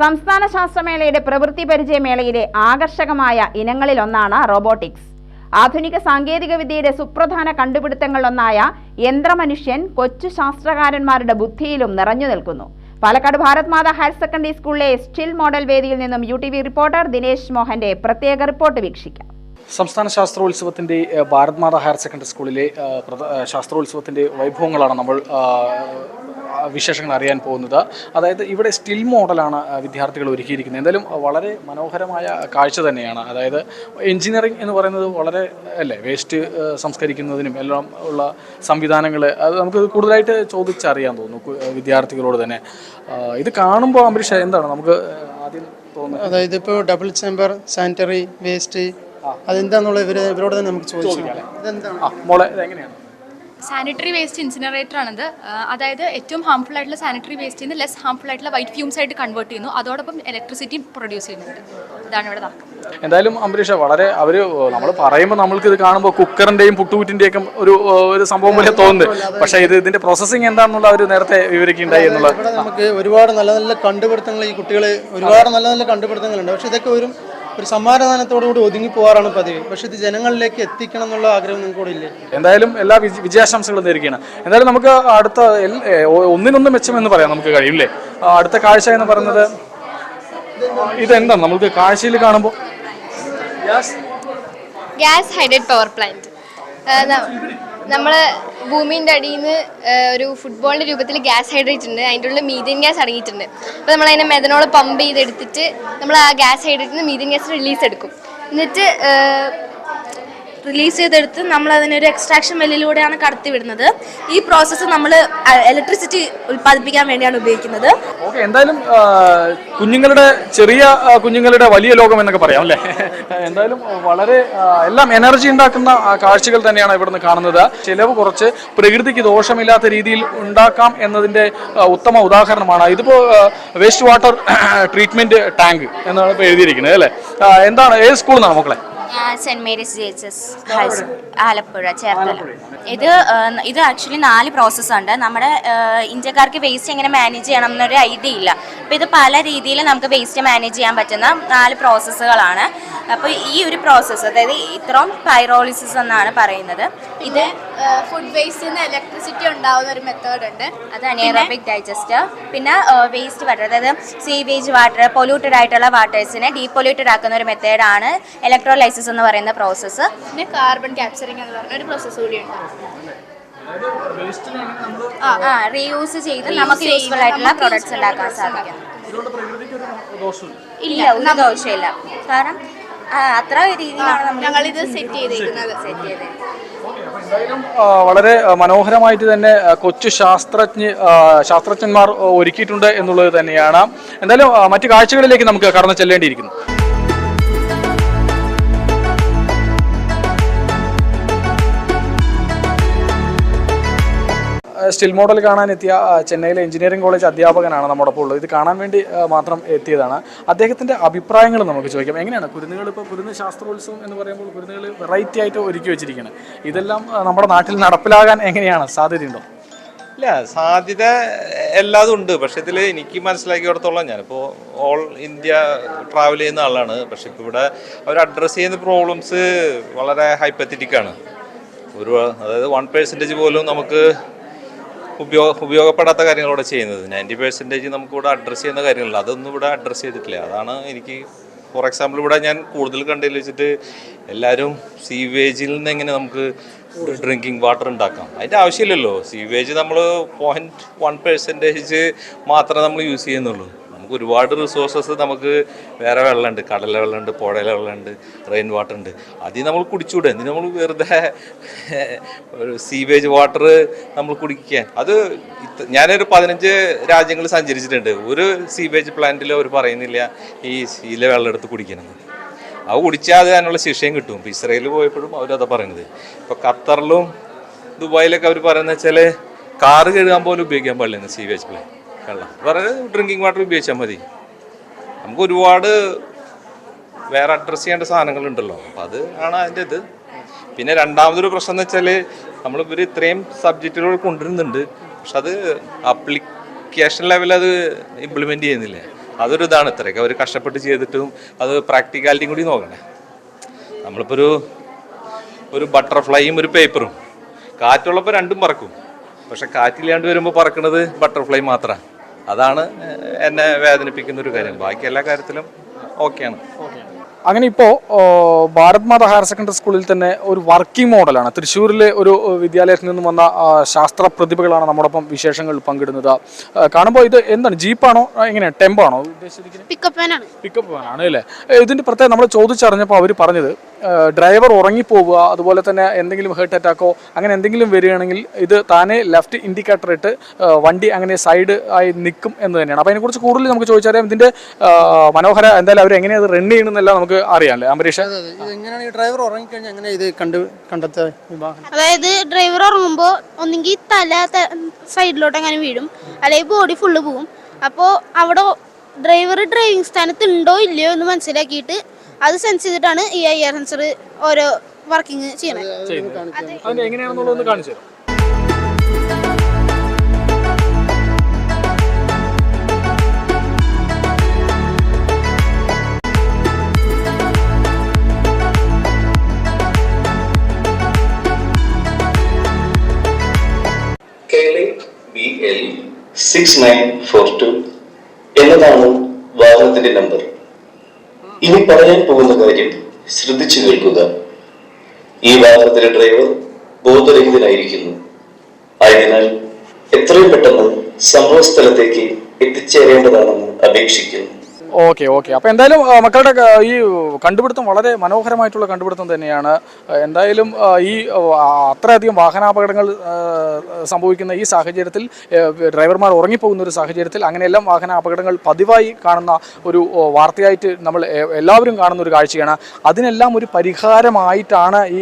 സംസ്ഥാന ശാസ്ത്രമേളയുടെ പ്രവൃത്തി പരിചയമേളയിലെ ആകർഷകമായ ഇനങ്ങളിലൊന്നാണ് റോബോട്ടിക്സ്. ആധുനിക സാങ്കേതിക വിദ്യയുടെ സുപ്രധാന കണ്ടുപിടുത്തങ്ങളിലൊന്നായ യന്ത്രമനുഷ്യൻ കൊച്ചു ശാസ്ത്രകാരന്മാരുടെ ബുദ്ധിയിലും നിറഞ്ഞു നിൽക്കുന്നു. പാലക്കാട് ഭാരത് മാതാ ഹയർ സെക്കൻഡറി സ്കൂളിലെ സ്റ്റിൽ മോഡൽ വേദിയിൽ നിന്നും യു റിപ്പോർട്ടർ ദിനേശ് മോഹന്റെ പ്രത്യേക റിപ്പോർട്ട് വീക്ഷിക്കാം. സംസ്ഥാന ശാസ്ത്രോത്സവത്തിന്റെ ഭാരത് മാതാ ഹയർ സെക്കൻഡറി സ്കൂളിലെ ശാസ്ത്രോത്സവത്തിന്റെ വൈഭവങ്ങളാണ് നമ്മൾ വിശേഷങ്ങൾ അറിയാൻ പോകുന്നത്. അതായത് ഇവിടെ സ്റ്റിൽ മോഡലാണ് വിദ്യാർത്ഥികൾ ഒരുക്കിയിരിക്കുന്നത്. എന്തായാലും വളരെ മനോഹരമായ കാഴ്ച തന്നെയാണ്. അതായത് എഞ്ചിനീയറിംഗ് എന്ന് പറയുന്നത് വളരെ അല്ലേ വേസ്റ്റ് സംസ്കരിക്കുന്നതിനും എല്ലാം ഉള്ള സംവിധാനങ്ങൾ. അത് നമുക്ക് കൂടുതലായിട്ട് ചോദിച്ചറിയാൻ തോന്നുന്നു വിദ്യാർത്ഥികളോട് തന്നെ. ഇത് കാണുമ്പോൾ അംബരീഷ് എന്താണ്? നമുക്ക് ആദ്യം തോന്നുന്നത്? അതായത് ഇപ്പോൾ ഡബിൾ ചേമ്പർ സാനിറ്ററി വേസ്റ്റ് അതെന്താന്നുള്ള ഇവർ ഇവരോട് തന്നെ നമുക്ക് ചോദിക്കാം ആ മോളെ ഇതെങ്ങനെയാണ്? സാനിറ്ററി വേസ്റ്റ് ഇൻസിനറേറ്റർ ആണത് അതായത് ഏറ്റവും ഹാംഫുൾ ആയിട്ടുള്ള സാനിറ്ററി വേസ്റ്റ് നിന്ന് ലെസ് ഹാംഫുൾ ആയിട്ടുള്ള വൈറ്റ് ഫ്യൂംസ് ആയിട്ട് കൺവേർട്ട് ചെയ്യുന്നു. അതോടൊപ്പം ഇലക്ട്രിസിറ്റി പ്രൊഡ്യൂസ് ചെയ്യുന്നുണ്ട്. ഇതാണ് ഇവിടെ നടക്കുന്നത്. എന്തായാലും അംബരീഷ വളരെ അവർ നമ്മൾ പറയുമ്പോൾ നമ്മൾക്ക് ഇത് കാണുമ്പോൾ കുക്കറിന്റെയും പുട്ടുകുറ്റിന്റെയും ഒരു ഒരു സംഭവം പോലെ തോന്നുന്നത് പക്ഷേ ഇത് ഇതിന്റെ പ്രോസസ്സിംഗ് എന്താണെന്നുള്ള അവർ നേരത്തെ വിവരിക്കുകയുണ്ടായി എന്നുള്ളത്. നമുക്ക് ഒരുപാട് നല്ല നല്ല കണ്ടുപിടുത്തങ്ങൾ ഈ കുട്ടികൾ ഒരുപാട് നല്ല നല്ല കണ്ടുപിടുത്തങ്ങളുണ്ട്. പക്ഷേ ഇതൊക്കെ ഒരു ഒരു സമ്മാനദാനത്തോടുകൂടി കൂടി ഒതുങ്ങി പോകാറാണ് പതിവ്. പക്ഷെ ഇത് ജനങ്ങളിലേക്ക് എത്തിക്കണം എന്നുള്ള ആഗ്രഹം നിങ്ങൾക്ക് കൂടെ ഇല്ലേ? എന്തായാലും എല്ലാ വിജ- വിജയാശംസകളും നേരിടുകയാണ് എന്തായാലും നമുക്ക് അടുത്ത എൽ- മെച്ചം എന്ന് ഒന്നിനൊന്ന് മെച്ചമെന്ന് പറയാൻ നമുക്ക് കഴിയില്ലേ ആ, അടുത്ത കാഴ്ച എന്ന് പറയുന്നത് ഇതെന്താ നമുക്ക് കാഴ്ചയിൽ കാണുമ്പോൾ ഗ്യാസ് ഹൈഡ്രേറ്റ് പവർ പ്ലാന്റ് നമ്മൾ ഭൂമിന്റെ അടിയിൽ നിന്ന് ഒരു ഫുട്ബോളിന്റെ രൂപത്തിൽ ഗ്യാസ് ഹൈഡ്രേറ്റ് ഉണ്ട് അതിന്റെ ഉള്ളിൽ മീഥേൻ ഗ്യാസ് അടങ്ങിയിട്ടുണ്ട്. അപ്പോൾ നമ്മൾ അതിനെ പമ്പ് ചെയ്തെടുത്തിട്ട് നമ്മൾ ആ ഗ്യാസ് ഹൈഡ്രേറ്റിൽ നിന്ന് മീഥേൻ ഗ്യാസ് റിലീസ് എടുക്കും. എന്നിട്ട് റിലീസ് ചെയ്തെടുത്ത് നമ്മൾ അതിനൊരു എക്സ്ട്രാക്ഷൻ വെല്ലിലൂടെയാണ് കടത്തി വിടുന്നത് ഈ പ്രോസസ്സ് നമ്മൾ ഇലക്ട്രിസിറ്റി ഉൽപ്പാദിപ്പിക്കാൻ വേണ്ടിയാണ് ഉപയോഗിക്കുന്നത്. എന്തായാലും കുഞ്ഞുങ്ങളുടെ ചെറിയ കുഞ്ഞുങ്ങളുടെ വലിയ ലോകം എന്നൊക്കെ പറയാം അല്ലേ? എന്തായാലും വളരെ എല്ലാം എനർജി ഉണ്ടാക്കുന്ന കാഴ്ചകൾ തന്നെയാണ് ഇവിടുന്ന് കാണുന്നത്. ചിലവ് കുറച്ച് പ്രകൃതിക്ക് ദോഷമില്ലാത്ത രീതിയിൽ ഉണ്ടാക്കാം എന്നതിന്റെ ഉത്തമ ഉദാഹരണമാണ്. ഇതിപ്പോ വേസ്റ്റ് വാട്ടർ ട്രീറ്റ്മെന്റ് ടാങ്ക് എന്നാണ് ഇപ്പോൾ എഴുതിയിരിക്കുന്നത് അല്ലേ? എന്താണ് ഏത് സ്കൂളിൽ നിന്നാണ് മക്കളെ? Saint Mary's G H S Alappuzha Cherthala. ഇത് ഇത് ആക്ച്വലി നാല് പ്രോസസ്സ് ഉണ്ട്. നമ്മുടെ ഇന്ത്യക്കാർക്ക് വേസ്റ്റ് എങ്ങനെ മാനേജ് ചെയ്യണം എന്നൊരു ഐഡിയ ഇല്ല. അപ്പോൾ ഇത് പല രീതിയിൽ നമുക്ക് വേസ്റ്റ് മാനേജ് ചെയ്യാൻ പറ്റുന്ന നാല് പ്രോസസ്സുകളാണ് അപ്പോൾ ഈ ഒരു പ്രോസസ്സ് അതായത് ഇത്രയും പൈറോളിസിസ് എന്നാണ് പറയുന്നത്. ഇത് ഫുഡ് വേസ്റ്റിൽ നിന്ന് ഇലക്ട്രിസിറ്റി ഉണ്ടാവുന്ന ഒരു മെത്തേഡ് ഉണ്ട്. അത് അനിയറോബിക് ഡൈജസ്റ്റർ പിന്നെ വേസ്റ്റ് വാട്ടർ അതായത് സീവേജ് വാട്ടർ പൊല്യൂട്ടഡ് ആയിട്ടുള്ള വാട്ടേഴ്സിനെ ഡീപൊല്യൂട്ടഡ് ആക്കുന്ന ഒരു മെത്തേഡാണ് ഇലക്ട്രോലൈസിസ് എന്ന് പറയുന്ന പ്രോസസ്സ് പിന്നെ കാർബൺ ക്യാപ്ചറിങ് എന്ന് പറഞ്ഞ ഒരു പ്രോസസ്സ് കൂടിയുണ്ട് ആ റീയൂസ് ചെയ്ത് നമുക്ക് യൂസ്ഫുൾ ആയിട്ടുള്ള പ്രോഡക്ട്സ് ഉണ്ടാക്കാൻ സാധിക്കും. ഇല്ല ഒരു ദോഷമില്ല. കാരണം അത്ര രീതിയിലാണ് നമ്മൾ ഇത് സെറ്റ് ചെയ്തേക്കുന്നത് സെറ്റ് വളരെ മനോഹരമായിട്ട് തന്നെ കൊച്ചു ശാസ്ത്രജ്ഞ ശാസ്ത്രജ്ഞന്മാർ ഒരുക്കിയിട്ടുണ്ട് എന്നുള്ളത് തന്നെയാണ്. എന്തായാലും മറ്റു കാഴ്ചകളിലേക്ക് നമുക്ക് കടന്നു ചെല്ലേണ്ടിയിരിക്കുന്നു. സ്റ്റിൽ മോഡൽ കാണാനെത്തിയ എത്തിയ ചെന്നൈയിലെ എഞ്ചിനീയറിംഗ് കോളേജ് അധ്യാപകനാണ് നമ്മുടെ ഇപ്പോൾ ഉള്ളത്. ഇത് കാണാൻ വേണ്ടി മാത്രം എത്തിയതാണ്. അദ്ദേഹത്തിന്റെ അഭിപ്രായങ്ങൾ നമുക്ക് ചോദിക്കാം. എങ്ങനെയാണ് കുരുന്നുകൾ ഇപ്പോൾ കുരുന്ന് ശാസ്ത്രോത്സവം എന്ന് പറയുമ്പോൾ കുരുന്നുകൾ വെറൈറ്റി ആയിട്ട് ഒരുക്കി വെച്ചിരിക്കുന്നത് ഇതെല്ലാം നമ്മുടെ നാട്ടിൽ നടപ്പിലാകാൻ എങ്ങനെയാണ്? സാധ്യതയുണ്ടോ? ഇല്ല സാധ്യത എല്ലാതും ഉണ്ട്. പക്ഷെ ഇതിൽ എനിക്ക് മനസ്സിലാക്കിയിടത്തോളം ഞാനിപ്പോൾ ഓൾ ഇന്ത്യ ട്രാവൽ ചെയ്യുന്ന ആളാണ്. പക്ഷെ ഇപ്പോൾ ഇവിടെ അവർ അഡ്രസ്സ് ചെയ്യുന്ന പ്രോബ്ലംസ് വളരെ ഹൈപ്പത്തറ്റിക്കാണ് ഒരു അതായത് വൺ പേഴ്സന്റേജ് പോലും നമുക്ക് ഉപയോഗ ഉപയോഗപ്പെടാത്ത കാര്യങ്ങളോടെ ചെയ്യുന്നത്. നയന്റി പെർസെന്റേജ് നമുക്കിവിടെ അഡ്രസ്സ് ചെയ്യുന്ന കാര്യങ്ങളില്ല. അതൊന്നും ഇവിടെ അഡ്രസ്സ് ചെയ്തിട്ടില്ല. അതാണ് എനിക്ക് ഫോർ എക്സാമ്പിൾ ഇവിടെ ഞാൻ കൂടുതൽ കണ്ടതിൽ വെച്ചിട്ട് എല്ലാവരും സീവേജിൽ നിന്ന് എങ്ങനെ നമുക്ക് ഡ്രിങ്കിങ് വാട്ടർ ഉണ്ടാക്കാം. അതിന്റെ ആവശ്യമില്ലല്ലോ. സീവേജ് നമ്മൾ പോയിന്റ് വൺ പെർസെന്റേജ് മാത്രമേ നമ്മൾ യൂസ് ചെയ്യുന്നുള്ളൂ. നമുക്ക് ഒരുപാട് റിസോഴ്സസ് നമുക്ക് വേറെ വെള്ളമുണ്ട് കടല വെള്ളമുണ്ട് പുഴയിലെ വെള്ളമുണ്ട് റെയിൻ വാട്ടർ ഉണ്ട്. അതിൽ നമ്മൾ കുടിച്ചൂടെ എന്തിനു നമ്മൾ വെറുതെ ഒരു സീവേജ് വാട്ടർ നമ്മൾ കുടിക്കാൻ? അത് ഞാനൊരു പതിനഞ്ച് രാജ്യങ്ങൾ സഞ്ചരിച്ചിട്ടുണ്ട്. ഒരു സീവേജ് പ്ലാന്റിൽ അവർ പറയുന്നില്ല ഈ സീലെ വെള്ളം എടുത്ത് കുടിക്കണമെന്ന്. അത് കുടിച്ചാൽ അത് അതിനുള്ള ശിക്ഷയും കിട്ടും. ഇപ്പോൾ ഇസ്രയേലിൽ പോയപ്പോഴും അവരതാ പറയുന്നത് ഇപ്പോൾ ഖത്തറിലും ദുബായിലൊക്കെ അവർ പറയുന്നത് വെച്ചാൽ കാറ് കഴുകാൻ പോലും ഉപയോഗിക്കാൻ പാടില്ല സീവേജ് പ്ലാൻ വെള്ളം വേറെ ഡ്രിങ്കിങ് വാട്ടർ ഉപയോഗിച്ചാൽ മതി. നമുക്ക് ഒരുപാട് വേറെ അഡ്രസ്സ് ചെയ്യേണ്ട സാധനങ്ങളുണ്ടല്ലോ. അപ്പം അത് ആണ് അതിന്റെ ഇത്. പിന്നെ രണ്ടാമതൊരു പ്രശ്നം എന്ന് വെച്ചാൽ നമ്മൾ ഇവർ ഇത്രയും സബ്ജക്റ്റുകൾ കൊണ്ടുവരുന്നുണ്ട്. പക്ഷെ അത് അപ്ലിക്കേഷൻ ലെവലിൽ അത് ഇംപ്ലിമെന്റ് ചെയ്യുന്നില്ല? അതൊരു ഇതാണ്. ഇത്രയൊക്കെ അവർ കഷ്ടപ്പെട്ട് ചെയ്തിട്ടും അത് പ്രാക്ടിക്കാലിറ്റിയും കൂടി നോക്കണേ. നമ്മളിപ്പോൾ ഒരു ഒരു ബട്ടർഫ്ലൈയും ഒരു പേപ്പറും കാറ്റുള്ളപ്പോൾ രണ്ടും പറക്കും. പക്ഷെ കാറ്റില്ലാണ്ട് വരുമ്പോൾ പറക്കുന്നത് ബട്ടർഫ്ലൈ മാത്രമാണ് അതാണ് എന്നെ വേദനിപ്പിക്കുന്ന ഒരു കാര്യം. ബാക്കി എല്ലാ കാര്യത്തിലും ഓക്കെയാണ്. അങ്ങനെ ഇപ്പോൾ ഭാരത് മാത ഹയർ സെക്കൻഡറി സ്കൂളിൽ തന്നെ ഒരു വർക്കിംഗ് മോഡലാണ്. തൃശ്ശൂരിലെ ഒരു വിദ്യാലയത്തിൽ നിന്നും വന്ന ശാസ്ത്ര പ്രതിഭകളാണ് നമ്മോടൊപ്പം വിശേഷങ്ങൾ പങ്കിടുന്നത്. കാണുമ്പോൾ ഇത് എന്താണ്? ജീപ്പാണോ? എങ്ങനെയാണ് ടെമ്പോ ആണോ ഉദ്ദേശിച്ചിരിക്കുന്നത്? പിക്കപ്പ് വാനാണ് ആണ്. അല്ലേ? ഇതിന്റെ പ്രത്യേകം നമ്മൾ ചോദിച്ചറിഞ്ഞപ്പോൾ അവർ പറഞ്ഞത് ഡ്രൈവർ ഉറങ്ങിപ്പോവുക അതുപോലെ തന്നെ എന്തെങ്കിലും ഹേർട്ട് അറ്റാക്കോ അങ്ങനെ എന്തെങ്കിലും വരികയാണെങ്കിൽ ഇത് താനെ ലെഫ്റ്റ് ഇൻഡിക്കേറ്റർ ഇട്ട് വണ്ടി അങ്ങനെ സൈഡ് ആയി നിൽക്കും എന്ന് തന്നെയാണ്. അപ്പോൾ അതിനെക്കുറിച്ച് കൂടുതൽ നമുക്ക് ചോദിച്ചറിയാം ഇതിന്റെ മനോഹര എന്തായാലും അവർ എങ്ങനെയാണ് അത് റൺ ചെയ്യണമെന്നല്ല നമുക്ക് അറിയാമല്ലേ അംബരീഷ്? എങ്ങനെയാണ് ഈ ഡ്രൈവർ ഉറങ്ങിക്കഴിഞ്ഞാൽ എങ്ങനെ ഇത് കണ്ട് കണ്ടെത്തുക ഈ അതായത് ഡ്രൈവർ ഉറങ്ങുമ്പോൾ ഒന്നെങ്കിൽ തല സൈഡിലോട്ട് അങ്ങനെ വീഴും അല്ലെങ്കിൽ ബോഡി ഫുള്ള് പോവും അപ്പോൾ അവിടെ ഡ്രൈവർ ഡ്രൈവിംഗ് സ്ഥാനത്ത് ഉണ്ടോ ഇല്ലയോ എന്ന് മനസ്സിലാക്കിയിട്ട് അത് സെൻസ് ചെയ്തിട്ടാണ് ഈ ഐ ആർ സെൻസർ ഓരോ വർക്കിംഗ് ചെയ്യണത് അതിന് എങ്ങനെയാണെന്നുള്ളത് കാണിച്ചു തരാം. സിക്സ് നയൻ ഫോർ ടു എന്നതാണ് വാഹനത്തിന്റെ നമ്പർ ഇനി പറയാൻ പോകുന്ന കാര്യം ശ്രദ്ധിച്ചു കേൾക്കുക. ഈ വാഹനത്തിലെ ഡ്രൈവർ ബോധരഹിതനായിരിക്കുന്നു. ആയതിനാൽ എത്രയും പെട്ടെന്ന് സംഭവ സ്ഥലത്തേക്ക് എത്തിച്ചേരേണ്ടതാണെന്ന് അപേക്ഷിക്കുന്നു. Okay okay. അപ്പോൾ എന്തായാലും മക്കളുടെ ഈ കണ്ടുപിടുത്തം വളരെ മനോഹരമായിട്ടുള്ള കണ്ടുപിടുത്തം തന്നെയാണ്. എന്തായാലും ഈ അത്രയധികം വാഹനാപകടങ്ങൾ സംഭവിക്കുന്ന ഈ സാഹചര്യത്തിൽ ഡ്രൈവർമാർ ഉറങ്ങിപ്പോകുന്ന ഒരു സാഹചര്യത്തിൽ അങ്ങനെയെല്ലാം വാഹന അപകടങ്ങൾ പതിവായി കാണുന്ന ഒരു വാർത്തയായിട്ട് നമ്മൾ എല്ലാവരും കാണുന്ന ഒരു കാഴ്ചയാണ്. അതിനെല്ലാം ഒരു പരിഹാരമായിട്ടാണ് ഈ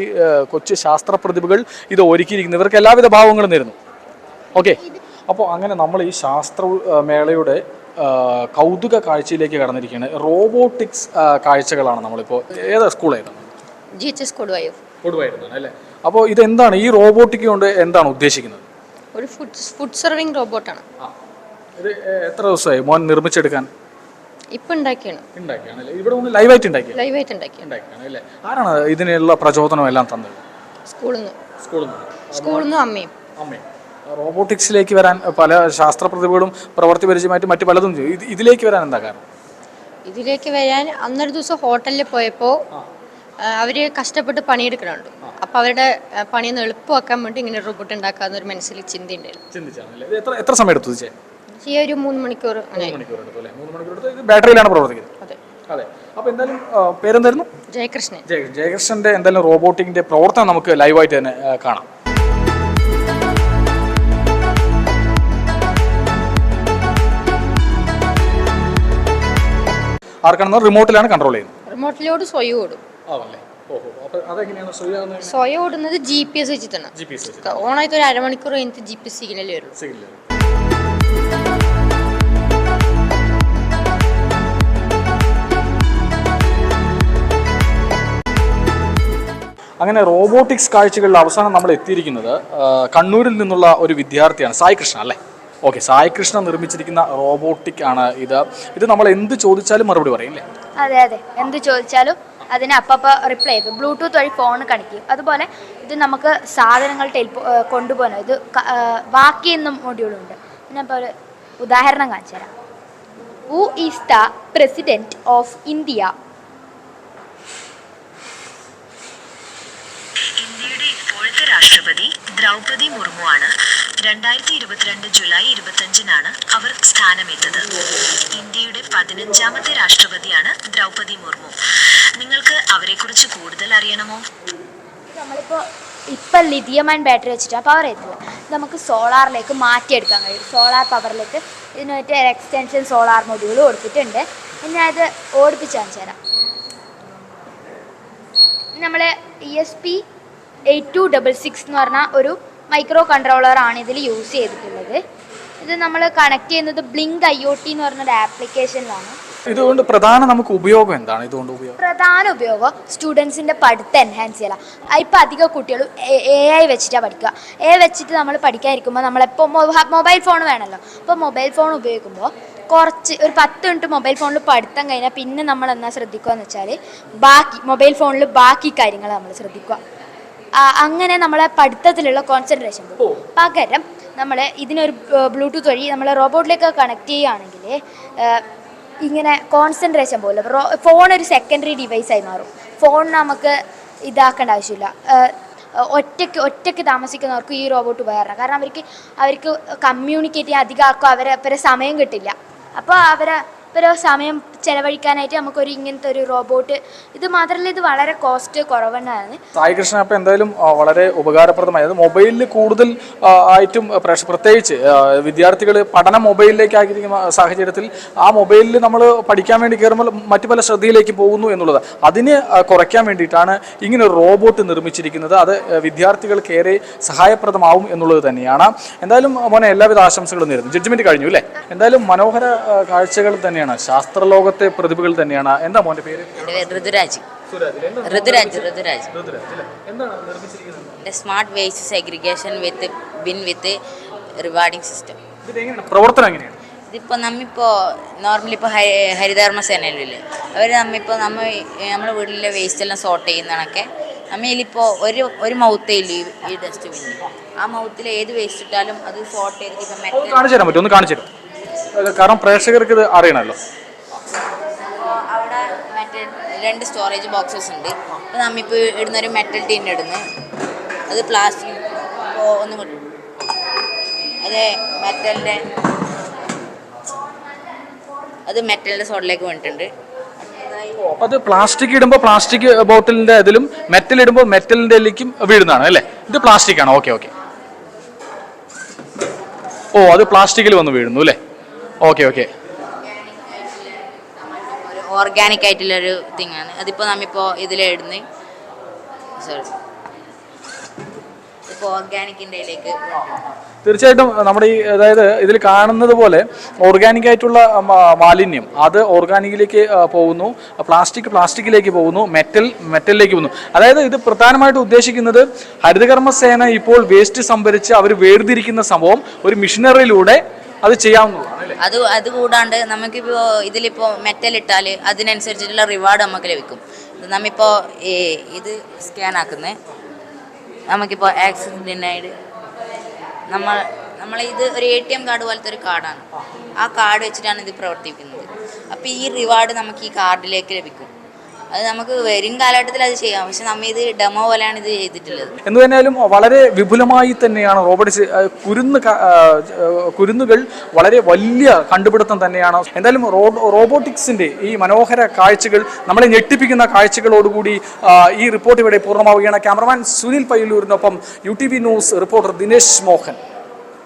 കൊച്ചു ശാസ്ത്ര പ്രതിഭകൾ ഇത് ഒരുക്കിയിരിക്കുന്നത്. ഇവർക്ക് എല്ലാവിധ ഭാവങ്ങളും നേരുന്നു. ഓക്കെ. അപ്പോൾ അങ്ങനെ നമ്മൾ ഈ ശാസ്ത്ര മേളയുടെ കൗതുക കാഴ്ചയിലേക്ക് കടന്നിരിക്കുകയാണ്. റോബോട്ടിക്സ് കാഴ്ചകളാണ് നമ്മളിപ്പോൾ ഏതാ സ്കൂൾ ഏതാണ് G H S Koduvayur Koduvayur അല്ലേ? അപ്പോൾ ഇതെന്താണ്? ഈ റോബോട്ടിക് കൊണ്ട് എന്താണ് ഉദ്ദേശിക്കുന്നത്? ഒരു ഫുഡ് ഫുഡ് സെർവിങ് റോബോട്ടാണ് ഇത് എത്ര ദിവസമായി മോൻ നിർമ്മിച്ചെടുക്കാൻ? ഇപ്പം ഉണ്ടാക്കിയാണ്. ഉണ്ടാക്കിയാണ് ഇവിടെ ഒന്ന് ലൈവായിട്ട് ഉണ്ടാക്കിയ? ലൈവായിട്ട് ഉണ്ടാക്കി ഉണ്ടാക്കിയാണ്. അല്ലേ? ആരാണ് ഇതിനുള്ള പ്രചോദനം എല്ലാം തന്നത്? സ്കൂളിൽ നിന്ന് സ്കൂളിൽ നിന്ന് സ്കൂളിൽ നിന്ന് അമ്മയും. അമ്മേ റോബോട്ടിക്സിലേക്ക് വരാൻ പല ശാസ്ത്ര പ്രതിഭകളും പ്രവർത്തി പരിചയമായിട്ട് മറ്റു പലതും ചെയ്യും ഇതിലേക്ക് വരാൻ എന്താ കാരണം? ഇതിലേക്ക് വരാൻ അന്നൊരു ദിവസം ഹോട്ടലിൽ പോയപ്പോൾ അവർ കഷ്ടപ്പെട്ട് പണിയെടുക്കണുണ്ട്. അപ്പോൾ അവരുടെ പണിയൊന്ന് എളുപ്പമാക്കാൻ വേണ്ടി ഇങ്ങനെ റോബോട്ട് ഉണ്ടാക്കാമെന്നൊരു മനസ്സിൽ ചിന്തയുണ്ടായിരുന്നു എത്ര സമയം എടുത്തു ഈ ഒരു മൂന്ന് മണിക്കൂർ ബാറ്ററിയിലാണ് പ്രവർത്തിക്കുന്നത്? അതെ. അതെ. അപ്പോൾ എന്തായാലും ആ, പേരെന്തായിരുന്നു? ജയകൃഷ്ണൻ. ജയ ജയകൃഷ്ണന്റെ എന്തായാലും റോബോട്ടിക്കിന്റെ പ്രവർത്തനം നമുക്ക് ലൈവായിട്ട് തന്നെ കാണാം. ആർക്കാണെന്ന് റിമോട്ടിലാണ് കൺട്രോൾ ചെയ്യുന്നത്. റിമോട്ടിലോട് സ്വയം ഓടും. സ്വയം ഓടുന്നത് ജി പി എസ് വെച്ചിട്ടാണ്. ഓണായിട്ട് ഒരു അരമണിക്കൂർ കഴിഞ്ഞിട്ട് G P S signal signal അങ്ങനെ റോബോട്ടിക്സ് കാഴ്ചകളിൽ അവസാനം നമ്മൾ എത്തിയിരിക്കുന്നത് കണ്ണൂരിൽ നിന്നുള്ള ഒരു വിദ്യാർത്ഥിയാണ് സായി കൃഷ്ണ അല്ലേ? ഓക്കെ സായി കൃഷ്ണ നിർമ്മിച്ചിരിക്കുന്ന റോബോട്ടിക് ആണ് ഇത്. ഇത് നമ്മൾ എന്ത് ചോദിച്ചാലും മറുപടി പറയും അല്ലേ അതെ അതെ. എന്ത് ചോദിച്ചാലും അതിനെ അപ്പപ്പോൾ റിപ്ലൈ ചെയ്തു ബ്ലൂടൂത്ത് വഴി ഫോൺ കണക്ട് ചെയ്യും. അതുപോലെ ഇത് നമുക്ക് സാധനങ്ങൾ ടെലിപ്പോ കൊണ്ടുപോകണം ഇത് ബാക്കി എന്നും മൊഡ്യൂളുണ്ട് ഞാൻ ഇപ്പോൾ ഒരു ഉദാഹരണം കാണിച്ചു തരാം. Who is the president of India ഇന്ത്യയുടെ ഇപ്പോഴത്തെ രാഷ്ട്രപതി ദ്രൗപദി മുർമു ആണ് രണ്ടായിരത്തി ഇരുപത്തിരണ്ട് ജൂലൈ ഇരുപത്തിയഞ്ചിനാണ് അവർ സ്ഥാനമേറ്റത്. ഇന്ത്യയുടെ പതിനഞ്ചാമത്തെ രാഷ്ട്രപതിയാണ് ദ്രൗപദി മുർമു. നിങ്ങൾക്ക് അവരെക്കുറിച്ച് കൂടുതൽ അറിയണമോ? നമ്മളിപ്പോ ഇപ്പം ലിഥിയം ബാറ്ററി വെച്ചിട്ടാണ് പവർ ചെയ്യുന്നത് ഇത് നമുക്ക് സോളാറിലേക്ക് മാറ്റിയെടുക്കാൻ കഴിയും. സോളാർ പവറിലേക്ക് ഇതിന് മറ്റേ എക്സ്റ്റൻഷൻ സോളാർ മൊഡ്യൂൾ കൊടുത്തിട്ടുണ്ട്. ഇത് ഓടിപ്പിച്ച് കാണിച്ചു തരാം. നമ്മൾ E S P eight two double six എന്ന് പറഞ്ഞ ഒരു മൈക്രോ കൺട്രോളർ ആണ് ഇതിൽ യൂസ് ചെയ്തിട്ടുള്ളത്. ഇത് നമ്മൾ കണക്ട് ചെയ്യുന്നത് ബ്ലിങ്ക് ഐ ഒ ടി എന്ന് പറഞ്ഞൊരു ആപ്ലിക്കേഷനിലാണ് ഇതുകൊണ്ട് പ്രധാന നമുക്ക് ഉപയോഗം എന്താണ്? ഇതുകൊണ്ട് ഉപയോഗം. പ്രധാന ഉപയോഗം സ്റ്റുഡൻസിന്റെ പഠിത്തം എൻഹാൻസ് ചെയ്യല ഇപ്പം അധികം കുട്ടികൾ എ ഐ വെച്ചിട്ടാണ് പഠിക്കുക. എ വെച്ചിട്ട് നമ്മൾ പഠിക്കാതിരിക്കുമ്പോൾ നമ്മളെപ്പോൾ മൊബൈൽ ഫോൺ വേണമല്ലോ. അപ്പോൾ മൊബൈൽ ഫോൺ ഉപയോഗിക്കുമ്പോൾ കുറച്ച് ഒരു പത്ത് മിനിറ്റ് മൊബൈൽ ഫോണിൽ പഠിത്തം കഴിഞ്ഞാൽ പിന്നെ നമ്മൾ എന്നാ ശ്രദ്ധിക്കുക എന്ന് വെച്ചാൽ ബാക്കി മൊബൈൽ ഫോണിൽ ബാക്കി കാര്യങ്ങൾ നമ്മൾ ശ്രദ്ധിക്കുക. അങ്ങനെ നമ്മളെ പഠിത്തത്തിലുള്ള കോൺസെൻട്രേഷൻ പോകും പകരം നമ്മൾ ഇതിനൊരു ബ്ലൂടൂത്ത് വഴി നമ്മളെ റോബോട്ടിലേക്ക് കണക്ട് ചെയ്യുകയാണെങ്കിൽ ഇങ്ങനെ കോൺസെൻട്രേഷൻ പോലെ ഫോൺ ഒരു സെക്കൻഡറി ഡിവൈസായി മാറും. ഫോൺ നമുക്ക് ഇതാക്കേണ്ട ആവശ്യമില്ല. ഒറ്റയ്ക്ക് ഒറ്റയ്ക്ക് താമസിക്കുന്നവർക്ക് ഈ റോബോട്ട് ഉപകാരമാണ്. കാരണം അവർക്ക് അവർക്ക് കമ്മ്യൂണിക്കേറ്റ് ചെയ്യാൻ അധികം ആർക്കും അവരെ അവരെ സമയം കിട്ടില്ല. അപ്പോൾ അവരെ ഇവരെ സമയം ചെലവഴിക്കാനായിട്ട് നമുക്കൊരു ഇങ്ങനത്തെ ഒരു റോബോട്ട്. ഇത് മാത്രമല്ല ഇത് വളരെ കോസ്റ്റ് കുറവുണ്ടായിരുന്നു സായി കൃഷ്ണൻ അപ്പം എന്തായാലും വളരെ ഉപകാരപ്രദമായി. അത് മൊബൈലിൽ കൂടുതൽ ആയിട്ടും പ്രത്യേകിച്ച് വിദ്യാർത്ഥികൾ പഠനം മൊബൈലിലേക്ക് ആക്കിയിരിക്കുന്ന സാഹചര്യത്തിൽ ആ മൊബൈലിൽ നമ്മൾ പഠിക്കാൻ വേണ്ടി കയറുമ്പോൾ മറ്റു പല ശ്രദ്ധയിലേക്ക് പോകുന്നു എന്നുള്ളത് അതിനെ കുറയ്ക്കാൻ വേണ്ടിയിട്ടാണ് ഇങ്ങനെ ഒരു റോബോട്ട് നിർമ്മിച്ചിരിക്കുന്നത്. അത് വിദ്യാർത്ഥികൾക്ക് ഏറെ സഹായപ്രദമാവും എന്നുള്ളത് തന്നെയാണ്. എന്തായാലും മോനെ എല്ലാവിധ ആശംസകളും നേരുന്നു. ജഡ്ജ്മെന്റ് കഴിഞ്ഞു അല്ലേ? എന്തായാലും മനോഹര കാഴ്ചകൾ തന്നെയാണ്. ശാസ്ത്രലോകത്തെ പ്രതിഭകൾ തന്നെയാണ്. എന്താ മോന്റെ പേര്? Rituraj. Rituraj Rituraj. Smart waste segregation with bin with rewarding system. പ്രവർത്തനം എങ്ങനെയാണ്? ഇതിപ്പോൾ നമ്മിപ്പോൾ നോർമലി ഇപ്പോൾ ഹരിതകർമ്മ സേനയിലില്ലേ? അവർ നമ്മിപ്പോൾ നമ്മൾ നമ്മുടെ വീട്ടിലെ വേസ്റ്റ് എല്ലാം സോർട്ട് ചെയ്യുന്നതൊക്കെ നമ്മളിപ്പോൾ ഒരു ഒരു മൗത്തേ ഇല്ല ഈ- ഡസ്റ്റ്ബിന്നിൽ ആ മൗത്തിൽ ഏത് വേസ്റ്റ് ഇട്ടാലും അത് സോർട്ട് ചെയ്തിട്ട് ഇപ്പം കാണിച്ചു തരാൻ പറ്റും ഒന്ന് കാണിച്ചു തരും കാരണം പ്രേക്ഷകർക്ക് ഇത് അറിയണമല്ലോ. അവിടെ മറ്റേ രണ്ട് സ്റ്റോറേജ് ബോക്സസ് ഉണ്ട്. അപ്പോൾ നമ്മിപ്പോൾ ഇടുന്നൊരു മെറ്റൽ ടീൻ ഇടുന്നു. അത് പ്ലാസ്റ്റിക് ഒന്ന് അത് മെറ്റലിന്റെ അത് മെറ്റലിന്റെ സോഡിലേക്ക് അപ്പൊ അത് പ്ലാസ്റ്റിക് ഇടുമ്പോൾ പ്ലാസ്റ്റിക് ബോട്ടിലിന്റെ ഇതിലും മെറ്റൽ ഇടുമ്പോൾ മെറ്റലിന്റെ ഇതിലേക്കും വീഴുന്നതാണ് അല്ലേ? ഇത് പ്ലാസ്റ്റിക് ആണ്. Okay okay. ഓ അത് പ്ലാസ്റ്റിക്കിൽ വന്ന് വീഴുന്നു അല്ലേ? ഓക്കെ ഓക്കെ ഓർഗാനിക് ആയിട്ടുള്ളൊരു തിങ്ങാണ് അതിപ്പോൾ നമ്മിപ്പോൾ ഇതിലെഴുന്ന് സോറി ഇപ്പോൾ ഓർഗാനിക്കിന്റെ ഇതിലേക്ക് വീണിട്ടുണ്ട്. തീർച്ചയായിട്ടും നമ്മുടെ ഈ അതായത് ഇതിൽ കാണുന്നത് പോലെ ഓർഗാനിക് ആയിട്ടുള്ള മാലിന്യം അത് ഓർഗാനിക്കിലേക്ക് പോകുന്നു. പ്ലാസ്റ്റിക് പ്ലാസ്റ്റിക്കിലേക്ക് പോകുന്നു. മെറ്റൽ മെറ്റലിലേക്ക് പോകുന്നു. അതായത് ഇത് പ്രധാനമായിട്ട് ഉദ്ദേശിക്കുന്നത് ഹരിതകർമ്മ സേന ഇപ്പോൾ വേസ്റ്റ് സംഭരിച്ച് അവർ വേർതിരിക്കുന്ന സംഭവം ഒരു മിഷനറിയിലൂടെ അത് ചെയ്യാവുന്നതാണ് അത് അത് കൂടാണ്ട് നമുക്കിപ്പോൾ ഇതിലിപ്പോൾ മെറ്റൽ ഇട്ടാൽ അതിനനുസരിച്ചിട്ടുള്ള റിവാർഡ് നമുക്ക് ലഭിക്കും. നമ്മിപ്പോ നമ്മിപ്പോൾ ഇത് സ്കാൻ ആക്കുന്നത് നമുക്കിപ്പോൾ ആക്സിസ് ഡിനൈഡ് നമ്മൾ നമ്മൾ ഇത് ഒരു എ ടി എം കാർഡ് പോലത്തെ ഒരു കാർഡാണ് ആ കാർഡ് വെച്ചിട്ടാണ് ഇത് പ്രവർത്തിക്കുന്നത്. അപ്പോൾ ഈ റിവാർഡ് നമുക്ക് ഈ കാർഡിലേക്ക് ലഭിക്കും. അത് നമുക്ക് വരും കാലഘട്ടത്തിൽ അത് ചെയ്യാം. പക്ഷെ നമ്മ ഇത് ഡെമോ പോലെയാണ് ഇത് ചെയ്തിട്ടുള്ളത്. എന്ന് തന്നെയാലും വളരെ വിപുലമായി തന്നെയാണ് റോബോട്ടിക്സ് കുരുന്ന് കുരുന്നുകൾ വളരെ വലിയ കണ്ടുപിടുത്തം തന്നെയാണ്. എന്തായാലും റോബോട്ടിക്സിന്റെ ഈ മനോഹര കാഴ്ചകൾ നമ്മളെ ഞെട്ടിപ്പിക്കുന്ന കാഴ്ചകളോടുകൂടി ഈ റിപ്പോർട്ട് ഇവിടെ പൂർണമാവുകയാണ്. Cameraman Sunil പയ്യലൂരിനൊപ്പം U T V news reporter Dinesh Mohan.